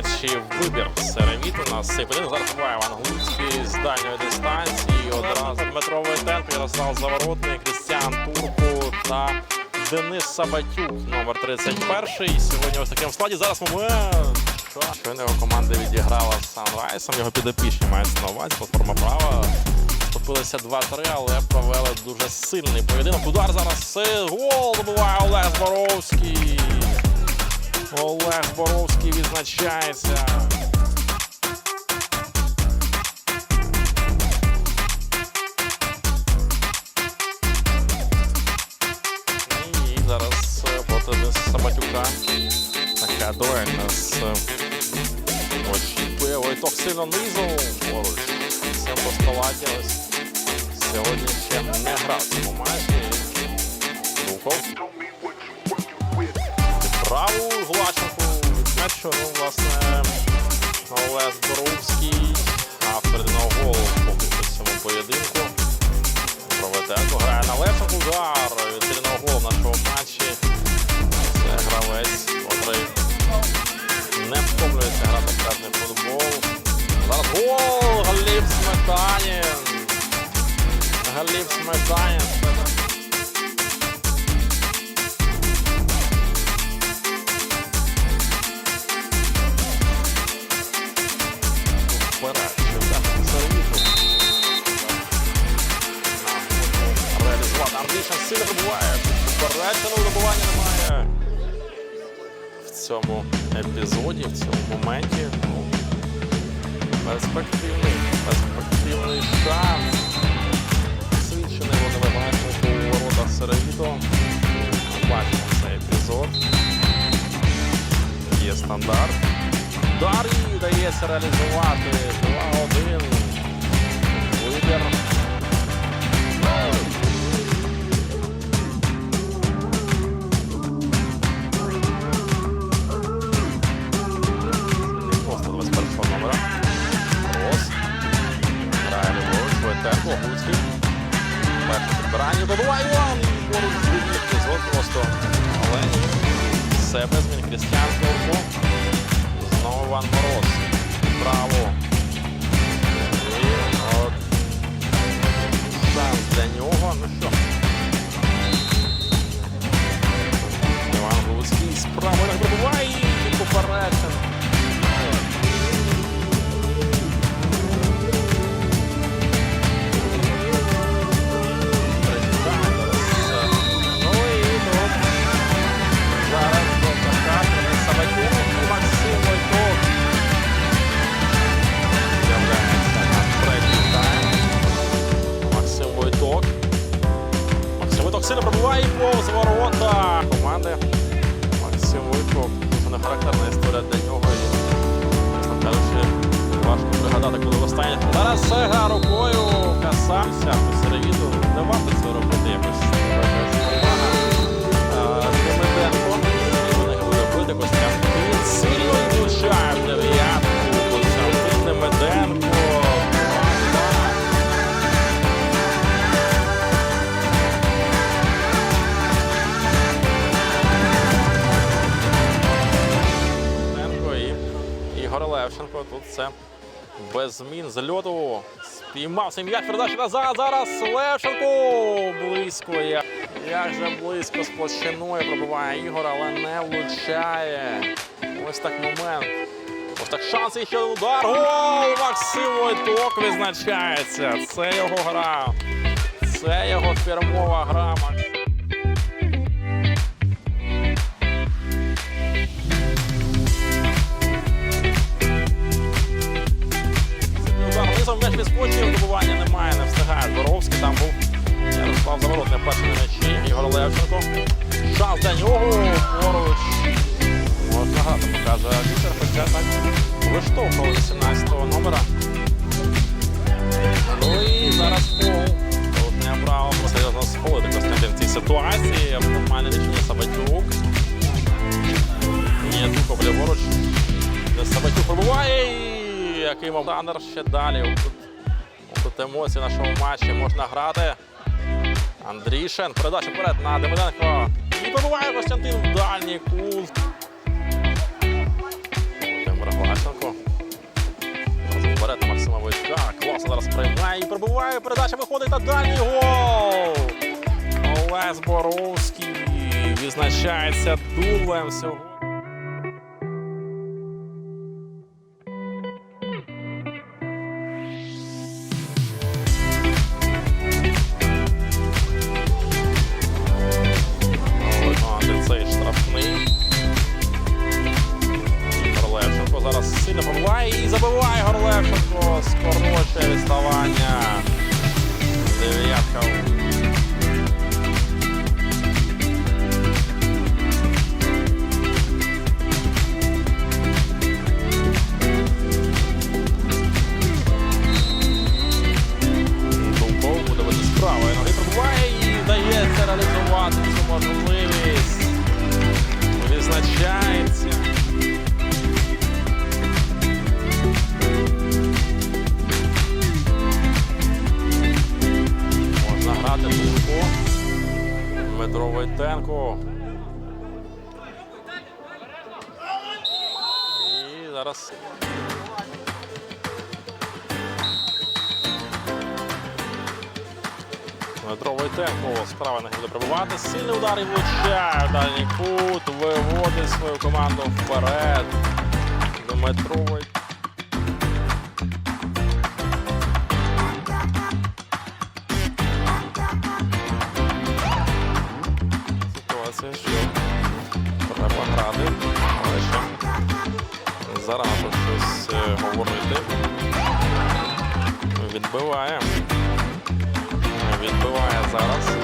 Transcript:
м'ячі вибір сереміт у нас. Цей поєдинок зараз буває в англійській з дальньої дистанції. Одразу метровий темп, Ярослав Заворотний, Крістіан Турку та Денис Сабатюк, номер 31. Сьогодні ось таким складі. Зараз момент. Щойно його команда відіграла з Санрайсом. Його підопічні на увазі. Платформа права. Стопилися 2-3, але провели дуже сильний поєдинок. Удар зараз. Гол добиває Олег Зборовський. Олег Боровський відзначається. І зараз е, проти Дениса Саматюка. Така дуельна з е, очікує. Войток сильно низом поруч. Все постолаті ось. Сьогодні ще не грав цьому матчі. Дуков. Праву Глаченку відмечу, ну, власне, Олег Боровський, автор єдиного голу поки що в цьому поєдинку. Проведенко грає на Левченку, удар від єдиного голу в нашому матчі. Це гравець, котрий не втомлюється грати в красний футбол. Зараз гол! Галіп Сметанін! Галіп Сметанін. В цьому епізоді, в цьому моменті. Ну, перспективний, перспективний шанс. Свідчений вимагають у воротах Серевіто. Бачимо цей епізод. Є стандарт. Дар'ї вдається реалізувати 2-1. Вибір. Гуцький. Перше підбирання. Добиває Іван. Другий просто. Але все без змін Крістіан Турку. Знову Іван Мороз. Право. І от шанс для нього. Ну що? Пригадати, коли востаннє. Зараз це гра рукою касався середину. Не варто це робити якось. Демиденко. Вони буде бити Костянтин. Сильно влучає в дев'ятку. Демиденко і Ігор Левченко. Тут це без змін з льоту. Спіймав цей м'яч, передача назад. Зараз Левченко. Близько. Як же близько з площиною пробиває Ігор, але не влучає. Ось так момент. Ось так шанс і ще удар. Гол! Максим Войток відзначається. Це його гра. Це його фірмова гра. М'яч відскочив, добування немає, не встигає. Боровський там був. Ярослав не перший на м'ячі. Ігор Левченко. Шанс для нього. Поруч. Можна грати, показує арбітер, хоча так виштовхував 18-го номера. Ну і зараз фол. Тут не право серйозно сходити Костянтин в цій ситуації. Нормальне рішення Сабатюк. Ні, Дуков ліворуч. Сабатюк пробуває. І який Богданер ще далі. Тут емоції в нашому матчі можна грати. Андрішин. Передача вперед на Демиденко. І побуває Костянтин в дальній кут. Тимур Власенко. Вперед на Максима Войська. Класно зараз приймає і пробуває. Передача виходить на дальній гол. Олес Боровський відзначається дублем сьогодні. Бондаренко. І зараз. Дмитро Войтенко справа не буде пробувати. Сильний удар і влучає дальній кут. Виводить свою команду вперед. Дмитро Войтенко. відбиває. Відбиває зараз.